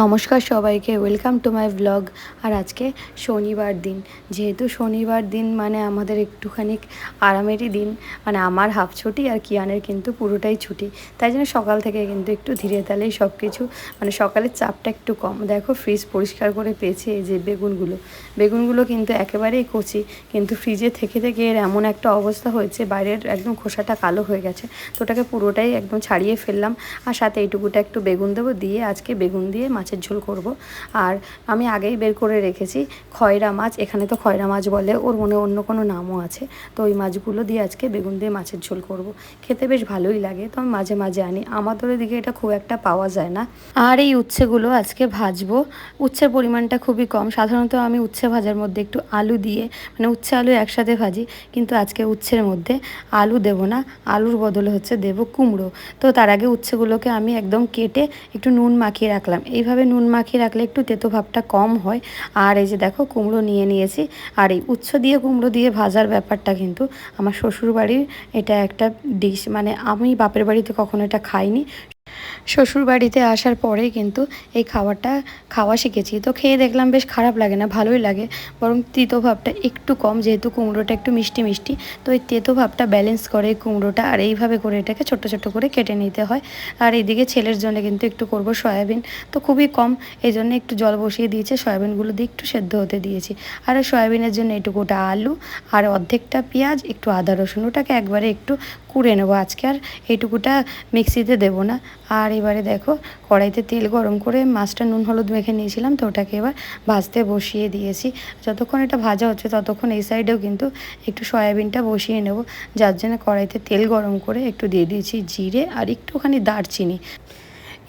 নমস্কার সবাইকে welcome to my blog আর আজকে শনিবার দিন, যেহেতু শনিবার দিন মানে আমাদের একটুখানি আরামেরই দিন মানে আমার হাফ ছুটি আর কিয়ানের কিন্তু পুরোটাই ছুটি। তাই জন্য সকাল থেকে কিন্তু একটু ধীরে তালেই সব কিছু মানে সকালের চাপটা একটু কম। দেখো ফ্রিজ পরিষ্কার করে পেয়েছে এই যে বেগুনগুলো। বেগুনগুলো কিন্তু একেবারেই কচি, কিন্তু ফ্রিজে থেকে থেকে এর এমন একটা অবস্থা হয়েছে, বাইরের একদম খোসাটা কালো হয়ে গেছে। তো ওটাকে পুরোটাই একদম ছাড়িয়ে ফেললাম। আর সাথে এইটুকুটা একটু বেগুন দেবো, দিয়ে আজকে বেগুন দিয়ে মাছের ঝোল করব। আর আমি আগেই বের করে রেখেছি। খয়রা মাছ, এখানে তো খয়রা মাছ বলে, ওর মনে অন্য কোনো নামও আছে। তো ওই মাছগুলো দিয়ে আজকে বেগুন দিয়ে মাছের ঝোল করব। খেতে বেশ ভালোই লাগে, তো আমি মাঝে মাঝে আনি। আমাদের দিকে এটা খুব একটা পাওয়া যায় না। আর এই উচ্ছেগুলো আজকে ভাজবো। উচ্ছের পরিমাণটা খুবই কম। সাধারণত আমি উচ্ছে ভাজার মধ্যে একটু আলু দিয়ে মানে উচ্ছে আলু একসাথে ভাজি, কিন্তু আজকে উচ্ছের মধ্যে আলু দেব না। আলুর বদলে হচ্ছে দেব কুমড়ো। তো তার আগে উচ্ছেগুলোকে আমি একদম কেটে একটু নুন মাখিয়ে রাখলাম। এইভাবে নুন মাখিয়ে রাখলে একটু তেতো ভাবটা কম হয়। আর এই যে দেখো, কুমড়ো নিয়ে নিয়েছি। আর এই উচ্ছ দিয়ে কুমড়ো দিয়ে ভাজার ব্যাপারটা কিন্তু আমার শ্বশুরবাড়ির এটা একটা ডিশ মানে আমি বাপের বাড়িতে কখনো এটা খাইনি। শ্বশুর বাড়িতে আসার পরেই কিন্তু এই খাবারটা খাওয়া শিখেছি। তো খেয়ে দেখলাম বেশ খারাপ লাগে না, ভালোই লাগে। বরং তিতো ভাবটা একটু কম, যেহেতু কুমড়োটা একটু মিষ্টি মিষ্টি। তো এই তেতো ভাবটা ব্যালেন্স করে এই কুমড়োটা আর এইভাবে করে এটাকে ছোট ছোট করে কেটে নিতে হয়। আর এইদিকে ছেলের জন্য কিন্তু একটু করব সয়াবিন। তো খুবই কম এই জন্য একটু জল বসিয়ে দিয়েছে, সয়াবিনগুলো দিয়ে একটু সেদ্ধ হতে দিয়েছি। আর সয়াবিনের জন্য এটুকুটা আলু, আর অর্ধেকটা পেঁয়াজ, একটু আদা রসুন, ওটাকে একবারে একটু কুড়ে নেব আজকে আর এইটুকুটা মিক্সিতে দেবো না। আর এবারে দেখো, কড়াইতে তেল গরম করে মাছটা নুন, হলুদ মেখে নিয়েছিলাম, তো ওটাকে এবার ভাজতে বসিয়ে দিয়েছি। যতক্ষণ এটা ভাজা হচ্ছে ততক্ষণ এই সাইডেও কিন্তু একটু সয়াবিনটা বসিয়ে নেব। যার জন্য কড়াইতে তেল গরম করে একটু দিয়ে দিয়েছি জিরে আর একটুখানি দারচিনি।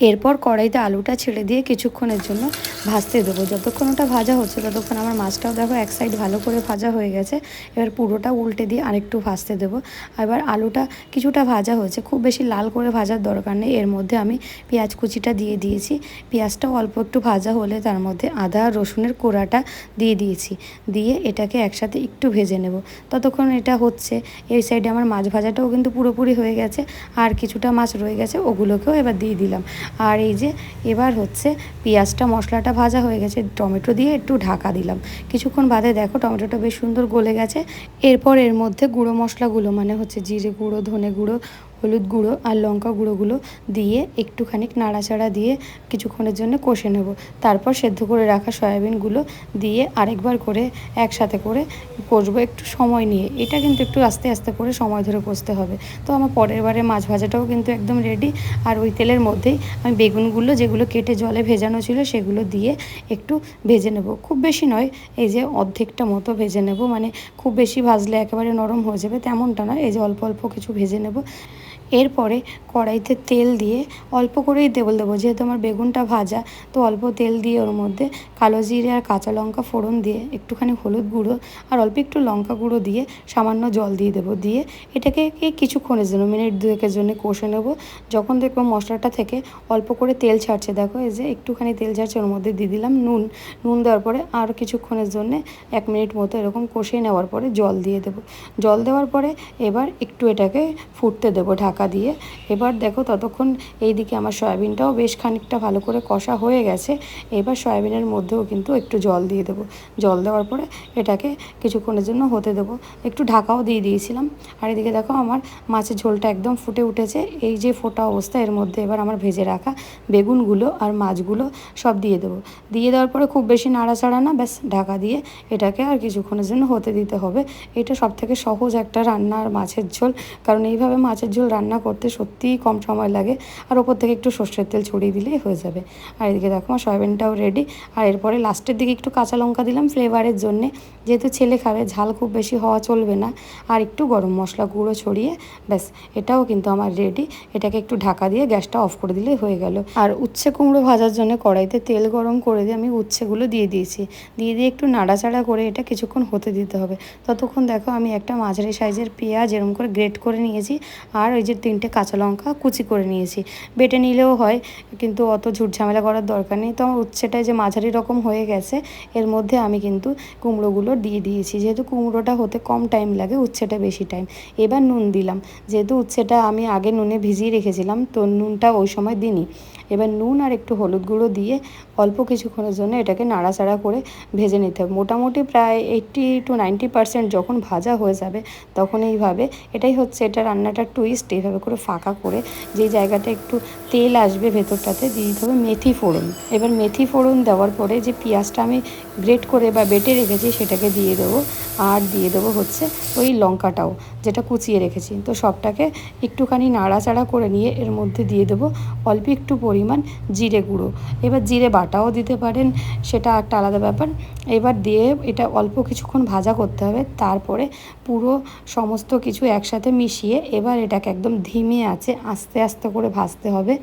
এরপর কড়াইতে আলুটা ছেড়ে দিয়ে কিছুক্ষণের জন্য ভাজতে দেবো। যতক্ষণ ওটা ভাজা হচ্ছে ততক্ষণ আমার মাছটাও দেখো এক সাইড ভালো করে ভাজা হয়ে গেছে। এবার পুরোটা উল্টে দিয়ে আরেকটু ভাজতে দেবো। এবার আলুটা কিছুটা ভাজা হয়েছে, খুব বেশি লাল করে ভাজার দরকার নেই। এর মধ্যে আমি পেঁয়াজ কুচিটা দিয়ে দিয়েছি। পেঁয়াজটাও অল্প একটু ভাজা হলে তার মধ্যে আদা, রসুনের কোড়াটা দিয়ে দিয়েছি। দিয়ে এটাকে একসাথে একটু ভেজে নেব। ততক্ষণ এটা হচ্ছে। এই সাইডে আমার মাছ ভাজাটাও কিন্তু পুরোপুরি হয়ে গেছে। আর কিছুটা মাছ রয়ে গেছে, ওগুলোকেও এবার দিয়ে দিলাম। আর এই যে এবার হচ্ছে পেঁয়াজটা, মশলাটা ভাজা হয়ে গেছে, টমেটো দিয়ে একটু ঢাকা দিলাম। কিছুক্ষণ বাদে দেখো টমেটোটা বেশ সুন্দর গলে গেছে। এরপর এর মধ্যে গুঁড়ো মশলাগুলো মানে হচ্ছে জিরে গুঁড়ো, ধনে গুঁড়ো হলুদ গুঁড়ো আর লঙ্কা গুঁড়োগুলো দিয়ে একটুখানি নাড়াচাড়া দিয়ে কিছুক্ষণের জন্য কষে নেব। তারপর সেদ্ধ করে রাখা সয়াবিনগুলো দিয়ে আরেকবার করে একসাথে করে কষবো একটু সময় নিয়ে। এটা কিন্তু একটু আস্তে আস্তে করে সময় ধরে কষতে হবে। তো আমার পরের বারে মাছ ভাজাটাও কিন্তু একদম রেডি আর ওই তেলের মধ্যেই আমি বেগুনগুলো যেগুলো কেটে জলে ভেজানো ছিল সেগুলো দিয়ে একটু ভেজে নেব। খুব বেশি নয়, এই যে অর্ধেকটা মতো ভেজে নেব। মানে খুব বেশি ভাজলে একেবারে নরম হয়ে যাবে, তেমনটা নয়, এই যে অল্প অল্প কিছু ভেজে নেব। এরপরে কড়াইতে তেল দিয়ে অল্প করেই তেল দেবো, যেহেতু আমার বেগুনটা ভাজা, তো অল্প তেল দিয়ে ওর মধ্যে কালো জিরে আর কাঁচা লঙ্কা ফোড়ন দিয়ে একটুখানি হলুদ গুঁড়ো আর অল্প একটু লঙ্কা গুঁড়ো দিয়ে সামান্য জল দিয়ে দেবো, দিয়ে এটাকে কিছুক্ষণের জন্য, মিনিট দুয়েকের জন্য কষে নেব। যখন দেখব মশলাটা থেকে অল্প করে তেল ছাড়ছে, দেখো এই যে একটুখানি তেল ছাড়ছে, ওর মধ্যে দিয়ে দিলাম নুন। নুন দেওয়ার পরে আর কিছুক্ষণের জন্যে এক মিনিট মতো এরকম কষিয়ে নেওয়ার পরে জল দিয়ে দেবো। জল দেওয়ার পরে এবার একটু এটাকে ফুটতে দেবো ঢাকা ঢাকা দিয়ে। এবার দেখো ততক্ষণ এইদিকে আমার সয়াবিনটাও বেশ খানিকটা ভালো করে কষা হয়ে গেছে। এবার সয়াবিনের মধ্যেও কিন্তু একটু জল দিয়ে দেবো। জল দেওয়ার পরে এটাকে কিছুক্ষণের জন্য হতে দেবো। একটু ঢাকাও দিয়ে দিয়েছিলাম। আর এদিকে দেখো আমার মাছের ঝোলটা একদম ফুটে উঠেছে। এই যে ফোটা অবস্থা, এর মধ্যে এবার আমার ভেজে রাখা বেগুনগুলো আর মাছগুলো সব দিয়ে দেবো। দিয়ে দেওয়ার পরে খুব বেশি নাড়াচাড়া না, ব্যাস ঢাকা দিয়ে এটাকে আর কিছুক্ষণের জন্য হতে দিতে হবে। এটা সব থেকে সহজ একটা রান্না আর মাছের ঝোল। কারণ এইভাবে মাছের ঝোল রান্না রান্না করতে সত্যিই কম সময় লাগে। আর ওপর থেকে একটু সর্ষের তেল ছড়িয়ে দিলেই হয়ে যাবে। আর এদিকে দেখো, আমার সয়াবিনটাও রেডি আর এরপরে লাস্টের দিকে একটু কাঁচা লঙ্কা দিলাম ফ্লেভারের জন্যে। যেহেতু ছেলে খাবে, ঝাল খুব বেশি হওয়া চলবে না। আর একটু গরম মশলা গুঁড়ো ছড়িয়ে, ব্যাস, এটাও কিন্তু আমার রেডি এটাকে একটু ঢাকা দিয়ে গ্যাসটা অফ করে দিলেই হয়ে গেল। আর উচ্ছে কুমড়ো ভাজার জন্য কড়াইতে তেল গরম করে দিয়ে আমি উচ্ছেগুলো দিয়ে দিয়েছি। দিয়ে দিয়ে একটু নাড়াচাড়া করে এটা কিছুক্ষণ হতে দিতে হবে। ততক্ষণ দেখো, আমি একটা মাঝারি সাইজের পেঁয়াজ এরম করে গ্রেট করে নিয়েছি। আর ওই যে তিনটে কাঁচা লঙ্কা কুচি করে নিয়েছি। বেটে নিলেও হয়, কিন্তু অত ঝামেলা করার দরকার নেই। তো আমার উচ্ছেটায় যে মাঝারি রকম হয়ে গেছে, এর মধ্যে আমি কিন্তু কুমড়োগুলো দিয়ে দিয়েছি। যেহেতু কুমড়োটা হতে কম টাইম লাগে, উচ্ছেটা বেশি টাইম। এবার নুন দিলাম। যেহেতু উচ্ছেটা আমি আগে নুনে ভিজিয়ে রেখেছিলাম, তো নুনটা ওই সময় দিইনি। এবার নুন আর একটু হলুদ গুঁড়ো দিয়ে অল্প কিছুক্ষণের জন্য এটাকে নাড়াচাড়া করে ভেজে নিতে হবে। মোটামুটি প্রায় এইট্টি টু নাইনটি পার্সেন্ট যখন ভাজা হয়ে যাবে তখন এইভাবে এটাই হচ্ছে এটা রান্নাটার টুইস্ট এইভাবে করে ফাঁকা করে যেই জায়গাটা একটু তেল আসবে ভেতরটাতে দিয়ে দিতে হবে মেথি ফোড়ন। এবার মেথি ফোড়ন দেওয়ার পরে যে পেঁয়াজটা আমি গ্রেট করে বা বেটে রেখেছি সেটাকে দিয়ে দেবো আর দিয়ে দেবো হচ্ছে ওই লঙ্কাটাও যেটা কুচিয়ে রেখেছি। তো সবটাকে একটুখানি নাড়াচাড়া করে নিয়ে এর মধ্যে দিয়ে দেবো। অল্প একটু পরিমাণ জিরে গুঁড়ো। এবার জিরে বাটাও দিতে পারেন, সেটা একটা আলাদা ব্যাপার। এবার দিয়ে এটা অল্প কিছুক্ষণ ভাজা করতে হবে, তারপরে পুরো সমস্ত কিছু একসাথে মিশিয়ে এবার এটাকে একদম ধিমে আছে, আস্তে আস্তে করে ভাজতে হবে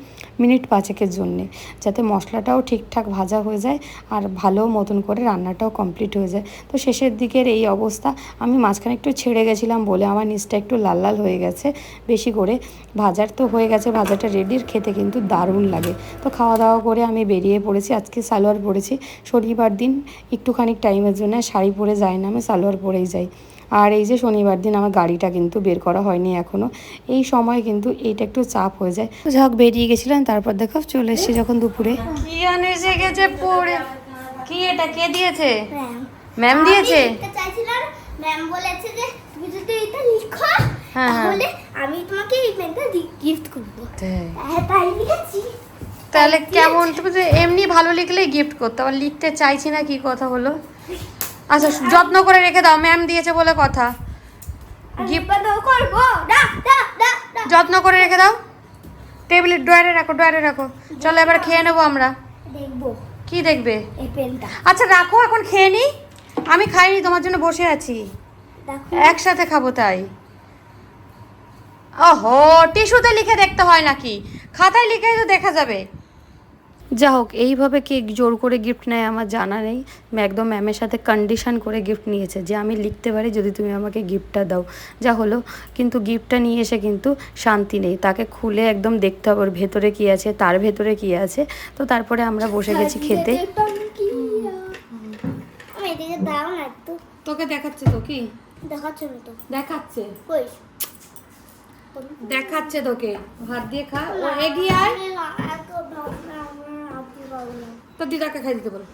মিনিট পাঁচেকের জন্যে, যাতে মশলাটাও ঠিকঠাক ভাজা হয়ে যায় আর ভালো মতন করে রান্নাটাও কমপ্লিট হয়ে যায়। তো শেষের দিকের এই অবস্থা, আমি মাঝখানে একটু ছেড়ে গেছিলাম বলে আমার নিচটা একটু লাল লাল হয়ে গেছে, বেশি করে ভাজার তো হয়ে গেছে, ভাজাটা রেডির খেতে কিন্তু দারুণ লাগে। তো খাওয়া দাওয়া করে আমি বেরিয়ে পড়েছি আজকে সালোয়ার পরেছি। শনিবার দিন একটুখানি টাইমের জন্য শাড়ি পরে যাই না আমি সালোয়ার পরেই যাই। আর এই যে শনিবার দিন আমার গাড়িটা কিন্তু বের করা হয়নি এখনও এই সময় কিন্তু এইটা একটু চাপ হয়ে যায়। যাক বেরিয়ে গেছিলাম তারপর দেখো চলে এসেছি যখন দুপুরে। কি এসে গেছে পড়ে? কি এটা কে দিয়েছে? ম্যাম ম্যাম দিয়েছে? চাইছিলাম ম্যাম বলেছে যে তুমি যদি এটা লিখো হ্যাঁ, হ্যাঁ। তাহলে আমি তোমাকে এই পেনটা গিফট করব। হ্যাঁ তাই লিখেছি তাহলে কেমন? তুমি তো এমনি ভালো লিখলেই গিফট করতে আবার লিখতে চাইছি না কি কথা হলো আচ্ছা যত্ন করে রেখে দাও ম্যাম দিয়েছে বলে কথা। গিফট করব। যত্ন করে রেখে দাও। টেবিলের ড্রয়ারে রাখো ড্রয়ারে রাখো। চলো এবার খেয়ে নেব আমরা। দেখব। কি দেখবে? আচ্ছা রাখো এখন খেয়ে নি। আমি খাইনি তোমার জন্য বসে আছি। একসাথে খাব তাই। ওহো টিস্যুতে লিখে দেখতে হয় নাকি? খাতায় লিখে তো দেখা যাবে। যা হোক এইভাবে কে জোর করে গিফট নেয় আমার জানা নেই। একদম ম্যামের সাথে কন্ডিশন করে গিফট নিয়েছে যে আমি লিখতে পারি যদি তুমি আমাকে গিফটটা দাও। যা হলো কিন্তু গিফটটা নিয়ে এসে কিন্তু শান্তি নেই। তাকে খুলে একদম দেখতে হবে ওর ভেতরে কী আছে তার ভেতরে কী আছে। তো তারপরে আমরা বসে গেছি খেতে। তোকে দেখাচ্ছে তো কি? দেখাচ্ছ তো। দেখাচ্ছে। কই? দেখাচ্ছে তোকে। ভাত দিয়ে খা। ও এগিয়ে আয়। তো দিদাকে খাই দিতে বলো।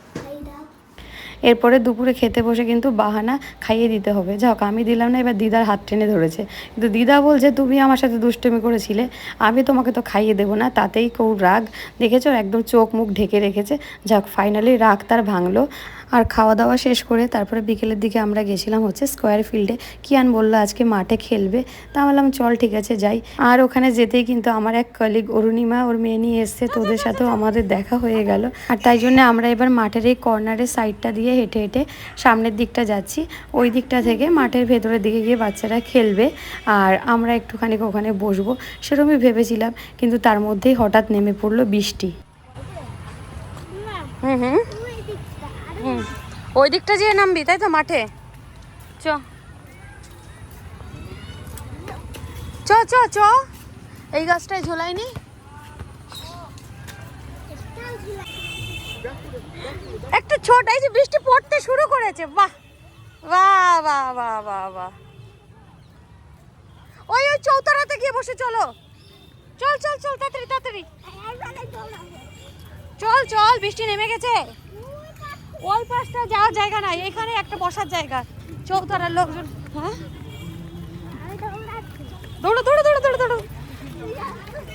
এরপরে দুপুরে খেতে বসে কিন্তু বাহানা খাইয়ে দিতে হবে। যাক, আমি দিলাম না, এবার দিদার হাত টেনে ধরেছে। কিন্তু দিদা বলছে, তুমি আমার সাথে দুষ্টুমি করেছিলে, আমি তোমাকে তো খাইয়ে দেবো না। তাতেই কেউ রাগ, দেখেছ? একদম চোখ মুখ ঢেকে রেখেছে। যাক ফাইনালি রাগ তার ভাঙলো। আর খাওয়া দাওয়া শেষ করে তারপরে বিকেলের দিকে আমরা গেছিলাম হচ্ছে স্কোয়ার ফিল্ডে কিয়ান বলল, আজকে মাঠে খেলবে। তা বললাম, চল ঠিক আছে, যাই। আর ওখানে যেতেই কিন্তু আমার এক কলিগ অরুণিমা, ওর মেয়ে নিয়ে এসছে। তোদের সাথেও আমাদের দেখা হয়ে গেল। আর তাই জন্য আমরা এবার মাঠের এই কর্নারের সাইডটা দিয়ে হেঁটে হেঁটে সামনের দিকটা যাচ্ছি। ওই দিকটা থেকে মাঠের ভেতরের দিকে গিয়ে বাচ্চারা খেলবে। আর আমরা একটুখানি ওখানে বসবো সেরকমই ভেবেছিলাম। কিন্তু তার মধ্যেই হঠাৎ নেমে পড়ল বৃষ্টি। হুম হুম। হুম। ওই দিকটা যেয়ে নামবি, তাই তো মাঠে? চ। চ চ চ। এই গাছটায় ঝোলাইনি একটু ছোট, এই যে বৃষ্টি পড়তে শুরু করেছে, বাহ! বাহ বাহ বাহ বাহ বাহ। ওই ওই চৌতারাতে গিয়ে বসে চলো। চল চল চল, তাড়াতাড়ি তাড়াতাড়ি। চল চল, বৃষ্টি নেমে গেছে। ওই পাশটা যাওয়ার জায়গা নাই এখানে একটা বসার জায়গা। চৌতারার লোকজন হ্যাঁ?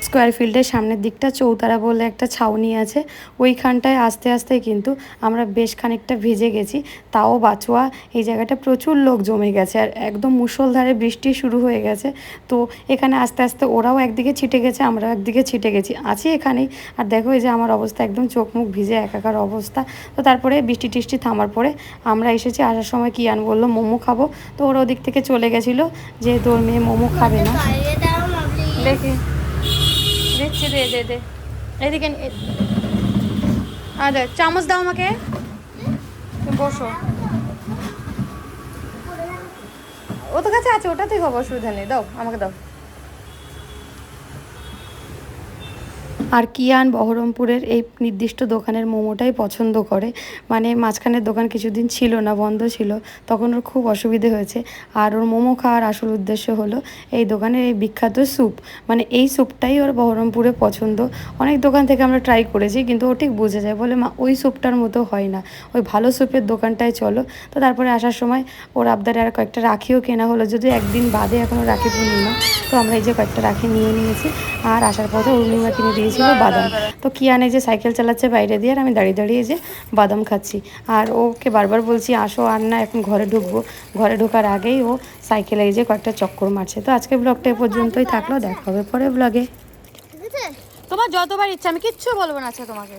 স্কোয়ার ফিল্ডের সামনের দিকটা চৌতারা বলে একটা ছাউনি আছে। ওইখানটায় আস্তে আস্তে কিন্তু আমরা বেশ খানিকটা ভিজে গেছি। তাও বাচোয়া এই জায়গাটা প্রচুর লোক জমে গেছে আর একদম মুষলধারে বৃষ্টি শুরু হয়ে গেছে। তো এখানে আস্তে আস্তে ওরাও একদিকে ছিটে গেছে আমরাও একদিকে ছিটে গেছি। আছি এখানেই। আর দেখো এই যে আমার অবস্থা একদম চোখ মুখ ভিজে একাকার অবস্থা। তো তারপরে বৃষ্টি টিষ্টি থামার পরে আমরা এসেছি আসার সময় কিয়ান বলল মোমো খাব। তো ওরা ওদিক থেকে চলে গেছিল যেহেতু ওর মেয়ে মোমো খাবে না। দেখি। দিচ্ছি দে দে দে। এদিকে আচ্ছা চামচ দাও আমাকে। বসো। ও তো কাছে আছে ওটাতেই হবে অসুবিধা নেই, দাও, আমাকে দাও। আর কিয়ান বহরমপুরের এই নির্দিষ্ট দোকানের মোমোটাই পছন্দ করে। মানে মাঝখানের দোকান কিছুদিন ছিল না, বন্ধ ছিল। তখন ওর খুব অসুবিধে হয়েছে। আর ওর মোমো খাওয়ার আসল উদ্দেশ্য হলো এই দোকানের এই বিখ্যাত স্যুপ। মানে এই স্যুপটাই ওর বহরমপুরে পছন্দ। অনেক দোকান থেকে আমরা ট্রাই করেছি, কিন্তু ও ঠিক বুঝে যায়। বলে, মা, ওই স্যুপটার মতো হয় না। ওই ভালো স্যুপের দোকানটায় চলো। তো তারপরে আসার সময় ওর আবদারে আর কয়েকটা রাখিও কেনা হলো। যদি একদিন বাদে এখনও রাখি পূর্ণিমা তো আমরা এই যে কয়েকটা রাখি নিয়ে নিয়েছি। আর আসার পথে অরুণিমা কিনে দিয়েছিল বাদাম। তো কি আনে যে সাইকেল চালাচ্ছে বাইরে দিয়ে আর আমি দাঁড়িয়ে দাঁড়িয়ে যে বাদাম খাচ্ছি। আর ওকে বারবার বলছি আসো আর না এখন ঘরে ঢুকবো। ঘরে ঢোকার আগেই ও সাইকেলে যে কয়েকটা চক্কর মারছে। তো আজকে ব্লগটা এ পর্যন্তই থাকল। দেখা হবে পরে ব্লগে তোমার যতবার ইচ্ছা আমি কিচ্ছু বলব না আচ্ছা তোমাকে।